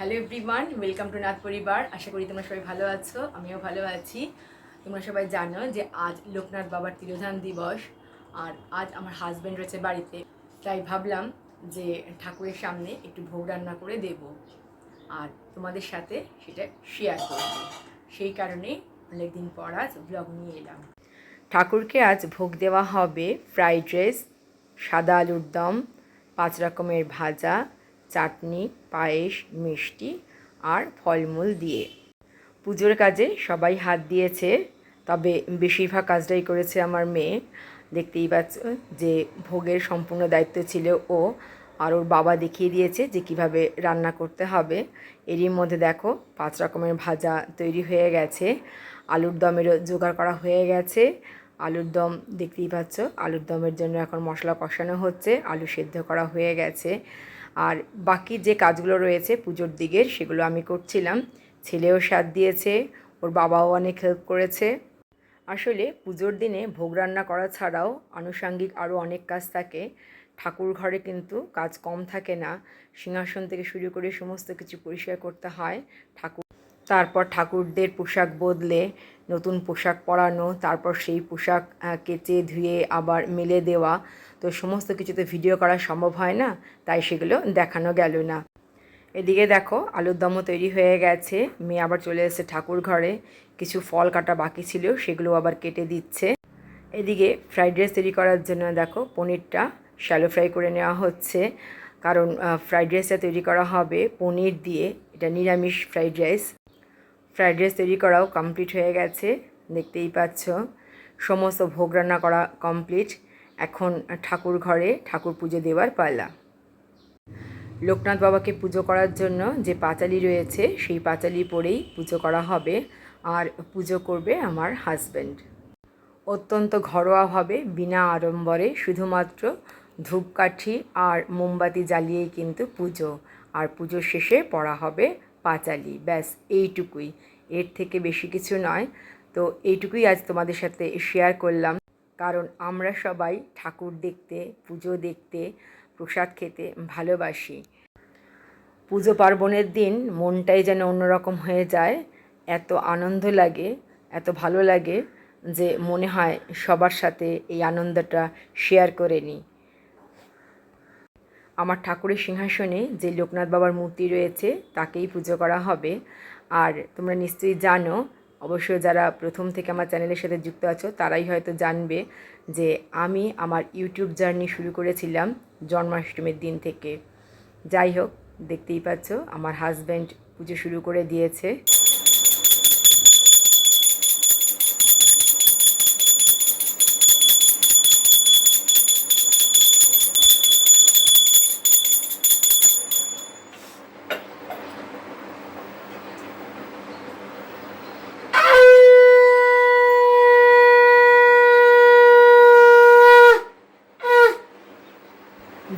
Hello everyone welcome to Nath পরিবার আশা করি তোমরা সবাই ভালো আছো, আমিও ভালো আছি। তোমরা সবাই জানো যে আজ লোকনাথ বাবার তিরোধান দিবস, আর আজ আমার হাজব্যান্ড রয়েছে বাড়িতে। তাই ভাবলাম যে ঠাকুরের সামনে একটু ভোগ রান্না করে দেব, আর তোমাদের সাথে সেটা শেয়ার করব। সেই কারণে অনেকদিন পর আজ ব্লগ নিয়ে এলাম। ঠাকুরকে আজ ভোগ দেওয়া হবে ফ্রাইড রাইস সাদা আলুর দম, পাঁচ রকমের ভাজা চাটনি, পায়েস, মিষ্টি আর ফলমূল দিয়ে। পুজোর কাজে সবাই হাত দিয়েছে, তবে বেশিরভাগ কাজটাই করেছে আমার মেয়ে। দেখতেই পাচ্ছ যে ভোগের সম্পূর্ণ দায়িত্ব ছিল ও, আর ওর বাবা দেখিয়ে দিয়েছে যে কীভাবে রান্না করতে হবে। এরই মধ্যে দেখো পাঁচ রকমের ভাজা তৈরি হয়ে গেছে, আলুর দমেরও জোগাড় করা হয়ে গেছে। আলুর দম, দেখতেই পাচ্ছ, আলুর দমের জন্য এখন মশলা কষানো হচ্ছে, আলু সেদ্ধ করা হয়ে গেছে। আর বাকি যে কাজগুলো রয়েছে পুজোর দিকের সেগুলো আমি করছিলাম। ছেলেও সাথ দিয়েছে, ওর বাবাও অনেক হেল্প করেছে। আসলে পুজোর দিনে ভোগ রান্না করা ছাড়াও আনুষাঙ্গিক আরও অনেক কাজ থাকে। ঠাকুর ঘরে কিন্তু কাজ কম থাকে না। সিংহাসন থেকে শুরু করে সমস্ত কিছু পরিষ্কার করতে হয়। ঠাকুর তারপর ঠাকুরদের পোশাক বদলে নতুন পোশাক পরানো, তারপর সেই পোশাক কেচে ধুয়ে আবার মেলে দেওয়া। তো সমস্ত কিছুতে ভিডিও করা সম্ভব হয় না, তাই সেগুলো দেখানো গেল না। এদিকে দেখো, আলুর দমও তৈরি হয়ে গেছে। মেয়ে আবার চলে এসেছে ঠাকুর ঘরে। কিছু ফল কাটা বাকি ছিল, সেগুলো আবার কেটে দিচ্ছে। এদিকে ফ্রাইড রাইস তৈরি করার জন্য দেখো, পনিরটা শ্যালো ফ্রাই করে নেওয়া হচ্ছে। কারণ ফ্রাইড রাইসটা তৈরি করা হবে পনির দিয়ে। এটা নিরামিষ ফ্রাইড রাইস ফ্রাইড রাইস তৈরি করাও কমপ্লিট হয়ে গেছে, দেখতেই পাচ্ছ। সমস্ত ভোগ রান্না করা কমপ্লিট। এখন ঠাকুর ঘরে ঠাকুর পুজো দেওয়ার পালা। লোকনাথ বাবাকে পুজো করার জন্য যে পাঁচালি রয়েছে, সেই পাঁচালি পরেই পুজো করা হবে। আর পুজো করবে আমার হাজব্যান্ড অত্যন্ত ঘরোয়াভাবে বিনা আড়ম্বরে শুধুমাত্র ধূপকাঠি আর মোমবাতি জ্বালিয়েই কিন্তু পুজো। আর পুজোর শেষে পড়া হবে পাঁচালি, ব্যাস এইটুকুই। এর থেকে বেশি কিছু নয়। তো এইটুকুই আজ তোমাদের সাথে শেয়ার করলাম। কারণ আমরা সবাই ঠাকুর দেখতে, পুজো দেখতে, প্রসাদ খেতে ভালোবাসি। পুজো পার্বণের দিন মনটাই যেন অন্যরকম হয়ে যায়। এত আনন্দ লাগে, এত ভালো লাগে যে মনে হয় সবার সাথে এই আনন্দটা শেয়ার করে নিই। আমার ঠাকুরের সিংহাসনে যে লোকনাথ বাবার মূর্তি রয়েছে, তাকেই পুজো করা হবে। আর তোমরা নিশ্চয়ই জানো অবশ্য যারা প্রথম থেকে আমার চ্যানেলের সাথে যুক্ত আছো, তারাই হয়তো জানবে যে আমি আমার ইউটিউব জার্নি শুরু করেছিলাম জন্মাষ্টমীর দিন থেকে। যাই হোক, দেখতেই পাচ্ছ, আমার হাজব্যান্ড পুজো শুরু করে দিয়েছে।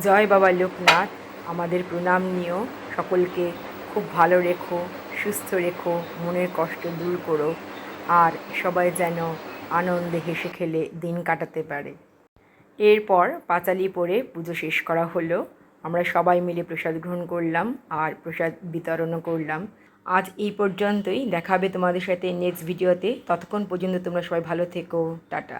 জয় বাবা লোকনাথ, আমাদের প্রণাম নিও। সকলকে খুব ভালো রেখো, সুস্থ রেখো, মনের কষ্ট দূর করো, আর সবাই যেন আনন্দে হেসে খেলে দিন কাটাতে পারে। এরপর পাঁচালি পরে পুজো শেষ করা হলো। আমরা সবাই মিলে প্রসাদ গ্রহণ করলাম আর প্রসাদ বিতরণও করলাম। আজ এই পর্যন্তই। দেখাবে তোমাদের সাথে নেক্সট ভিডিওতে ততক্ষণ পর্যন্ত তোমরা সবাই ভালো থেকো। টাটা।